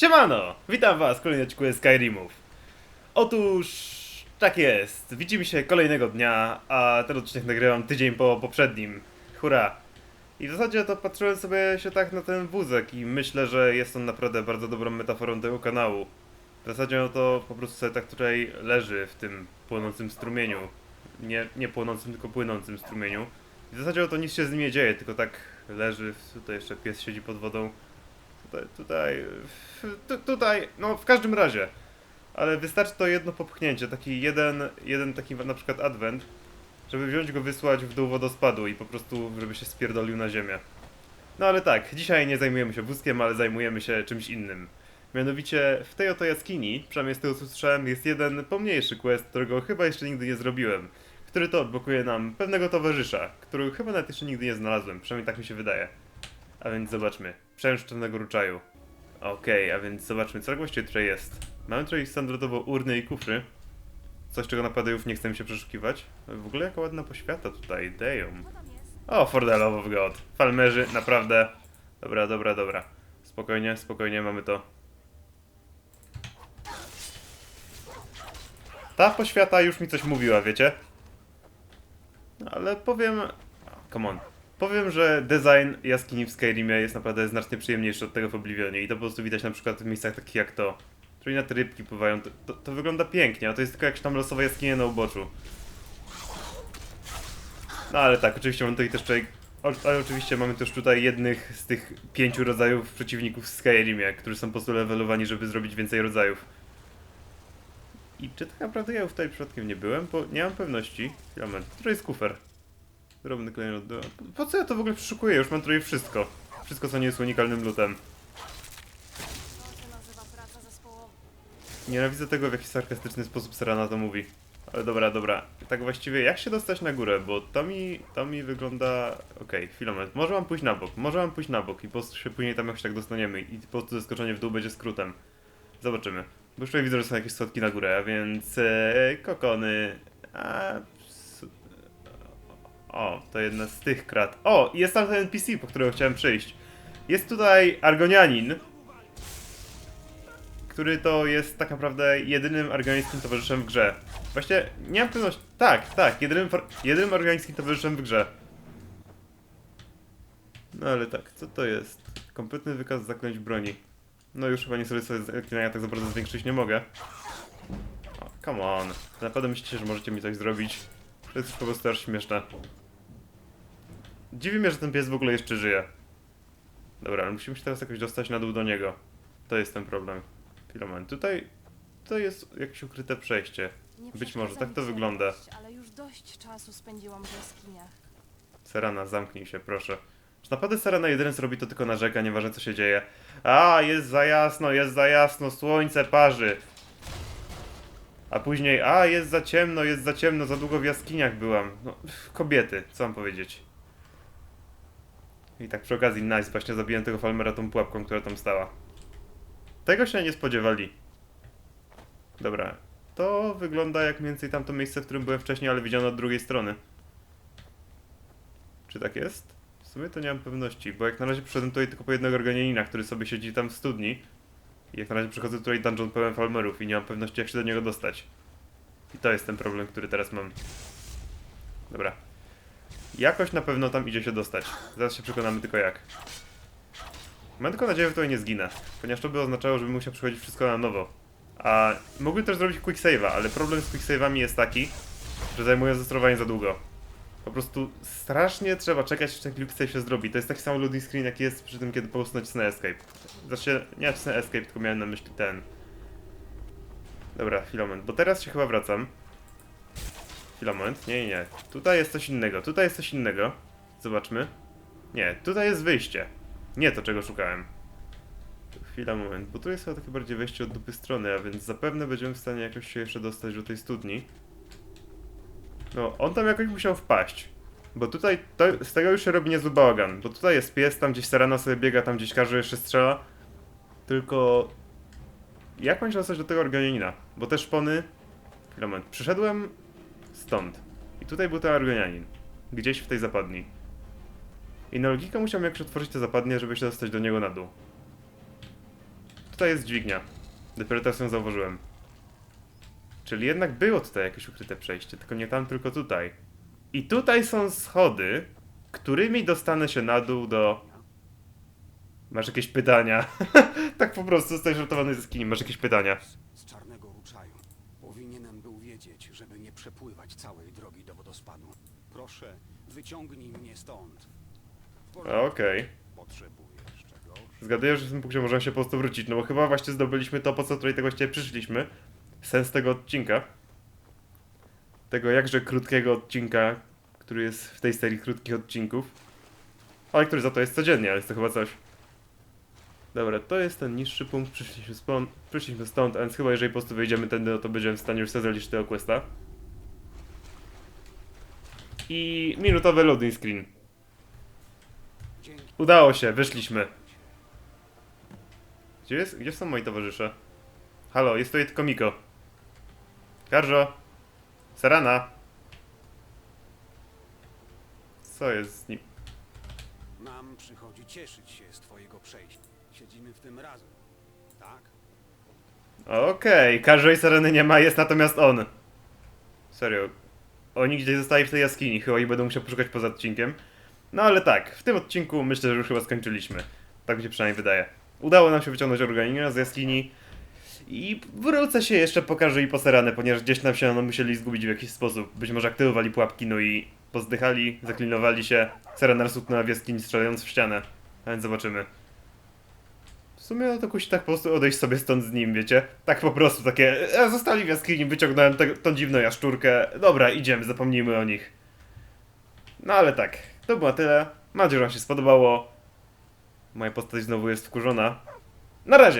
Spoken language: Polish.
Siemano! Witam was w kolejnym odcinku Skyrimów. Otóż tak jest, widzimy się kolejnego dnia, a ten odcinek nagrywam tydzień po poprzednim. Hurra! I w zasadzie to patrzyłem sobie się tak na ten wózek i myślę, że jest on naprawdę bardzo dobrą metaforą tego kanału. W zasadzie to po prostu sobie tak tutaj leży w tym płynącym strumieniu. Nie, nie płynącym, tylko płynącym strumieniu. I w zasadzie to nic się z nim nie dzieje, tylko tak leży, tutaj jeszcze pies siedzi pod wodą. Tutaj, tutaj, tu, tutaj, no w każdym razie. Ale wystarczy to jedno popchnięcie, taki jeden, jeden taki na przykład advent, żeby wziąć go, wysłać w dół wodospadu i po prostu, żeby się spierdolił na ziemię. No ale tak, dzisiaj nie zajmujemy się wózkiem, ale zajmujemy się czymś innym. Mianowicie w tej oto jaskini, przynajmniej z tego co słyszałem, jest jeden pomniejszy quest, którego chyba jeszcze nigdy nie zrobiłem. Który to odblokuje nam pewnego towarzysza, którego chyba nawet jeszcze nigdy nie znalazłem, przynajmniej tak mi się wydaje. A więc zobaczmy. Przełęcz czarnego ruczaju. Okej, a więc zobaczmy, co właściwie tutaj jest. Mamy tutaj standardowo urny i kufry. Coś, czego naprawdę nie chcę mi się przeszukiwać. W ogóle jaka ładna poświata tutaj, damn. O, for the love of god. Falmerzy, naprawdę. Dobra, dobra, dobra. Spokojnie, spokojnie, mamy to. Ta poświata już mi coś mówiła, wiecie? Ale powiem... Come on. Powiem, że design jaskini w Skyrimie jest naprawdę znacznie przyjemniejszy od tego w Oblivionie i to po prostu widać na przykład w miejscach takich jak to. Czyli na te rybki pływają, to, to, to wygląda pięknie, a to jest tylko jakaś tam losowa jaskinia na uboczu. No ale tak, oczywiście mamy tutaj też tutaj, ale oczywiście mamy też tutaj jednych z tych pięciu rodzajów przeciwników w Skyrimie, którzy są po prostu levelowani, żeby zrobić więcej rodzajów. I czy tak naprawdę ja tutaj przypadkiem nie byłem? Bo nie mam pewności. Moment. Który jest kufer? Drobny klejnot. do- Po co ja to w ogóle przeszukuję? Już mam tutaj wszystko. Wszystko, co nie jest unikalnym lutem. Nienawidzę tego, w jaki sarkastyczny sposób Serana to mówi. Ale dobra, dobra. Tak właściwie, jak się dostać na górę? Bo to mi, to mi wygląda... Okej, moment. Może mam pójść na bok. Może mam pójść na bok i po się później tam jakoś tak dostaniemy. I po prostu zeskoczenie w dół będzie skrótem. Zobaczymy. Bo już tutaj widzę, że są jakieś schodki na górę, a więc... E, kokony... A, o, to jedna z tych krat. O, jest tam ten NPC, po którego chciałem przyjść. Jest tutaj Argonianin, który to jest tak naprawdę jedynym organicznym towarzyszem w grze. Właściwie nie mam pewności. Tak, tak, jedynym, jedynym organicznym towarzyszem w grze. No ale tak, co to jest? Kompletny wykaz zaklęć broni. No już chyba nie sobie sobie zaklинania tak za bardzo zwiększyć nie mogę. O, come on. Naprawdę myślicie, że możecie mi coś zrobić? To jest po prostu aż śmieszne. Dziwi mnie, że ten pies w ogóle jeszcze żyje. Dobra, ale musimy się teraz jakoś dostać na dół do niego. To jest ten problem. Chwila, moment. Tutaj to jest jakieś ukryte przejście. Nie Być może, tak to mi wygląda. ciemność, Ale już dość czasu spędziłam w jaskiniach. Serana, zamknij się, proszę. Czy naprawdę Serana jedyny zrobi to tylko narzeka, nieważne co się dzieje? A, jest za jasno, jest za jasno, słońce parzy. A później, a, jest za ciemno, jest za ciemno, za długo w jaskiniach byłam. No, kobiety, co mam powiedzieć? I tak przy okazji, nice, właśnie zabiłem tego Falmera tą pułapką, która tam stała. Tego się nie spodziewali. Dobra, to wygląda jak mniej więcej tamto miejsce, w którym byłem wcześniej, ale widziano od drugiej strony. Czy tak jest? W sumie to nie mam pewności, bo jak na razie przyszedłem tutaj tylko po jednego organianina, który sobie siedzi tam w studni. Jak na razie przychodzę tutaj dungeon pełen falmerów i nie mam pewności jak się do niego dostać. I to jest ten problem, który teraz mam. Dobra. Jakoś na pewno tam idzie się dostać. Zaraz się przekonamy tylko jak. Mam tylko nadzieję, że tutaj nie zginę, ponieważ to by oznaczało, że bym musiał przechodzić wszystko na nowo. A mógłbym też zrobić quick save'a, ale problem z quick save'ami jest taki, że zajmują zastrowanie za długo. Po prostu strasznie trzeba czekać, aż ten quick się zrobi. To jest taki sam loading screen, jaki jest przy tym, kiedy po prostu nacisnę escape. Znaczy, nie nacisnę escape, tylko miałem na myśli ten. Dobra, chwilę bo teraz się chyba wracam. Chwilę moment, nie, nie. Tutaj jest coś innego, tutaj jest coś innego. Zobaczmy. Nie, tutaj jest wyjście. Nie to, czego szukałem. Chwila, moment, bo tu jest chyba takie bardziej wejście od dupy strony, a więc zapewne będziemy w stanie jakoś się jeszcze dostać do tej studni. No, on tam jakoś musiał wpaść. Bo tutaj to, z tego już się robi niezły bałagan. Bo tutaj jest pies, tam gdzieś Serana sobie biega, tam gdzieś każdy jeszcze strzela. Tylko... Jak mam się dostać do tego organianina? Bo te szpony... Moment. Przyszedłem stąd. I tutaj był ten organianin. Gdzieś w tej zapadni. I na logikę musiałem jakoś otworzyć te zapadnie, żeby się dostać do niego na dół. tutaj jest dźwignia. Dopiero teraz ją zauważyłem. Czyli jednak było tutaj jakieś ukryte przejście, tylko nie tam, tylko tutaj. I tutaj są schody, którymi dostanę się na dół do... Masz jakieś pytania? tak po prostu, jesteś ratowany ze skini, masz jakieś pytania? z czarnego ruczaju. Powinienem był wiedzieć, żeby nie przepływać całej drogi do wodospadu. Proszę, wyciągnij mnie stąd. W porządku. Okej. Potrzebujesz czegoś? Zgaduję, że w tym punkcie możemy się po prostu wrócić, no bo chyba właśnie zdobyliśmy to, po co tutaj tak właściwie przyszliśmy. Sens tego odcinka. Tego jakże krótkiego odcinka, który jest w tej serii krótkich odcinków. Ale który za to jest codziennie, ale jest to chyba coś. Dobra, to jest ten niższy punkt, przyszliśmy, spon- przyszliśmy stąd, a więc chyba jeżeli po prostu wyjdziemy tędy, no to będziemy w stanie już sobie zaliczyć tego questa. I minutowy loading screen. Udało się, wyszliśmy. Gdzie, jest, gdzie są moi towarzysze? Halo, jest tutaj tylko Miko. Karżo. Sarana. Co jest z nim? Nam przychodzi cieszyć się z twojego przejścia. Siedzimy w tym razem. Tak? Okej, Karżo i Sarany nie ma, jest natomiast on. Serio. Oni gdzieś zostali w tej jaskini, chyba i będą musiał poszukać poza odcinkiem. No ale tak, w tym odcinku myślę, że już chyba skończyliśmy. Tak mi się przynajmniej wydaje. Udało nam się wyciągnąć organizm z jaskini. I wrócę się jeszcze pokażę i po Seranę, ponieważ gdzieś nam się musieli zgubić w jakiś sposób. Być może aktywowali pułapki, no i pozdychali, zaklinowali się. Serena rozsupnęła w jaskini strzelając w ścianę. A więc zobaczymy. W sumie no to kusi tak po prostu odejść sobie stąd z nim, wiecie? Tak po prostu, takie, e, zostali w jaskini, wyciągnąłem te, tą dziwną jaszczurkę. Dobra, idziemy, zapomnijmy o nich. No ale tak, to było tyle. Mam nadzieję, że wam się spodobało. Moja postać znowu jest wkurzona. Na razie!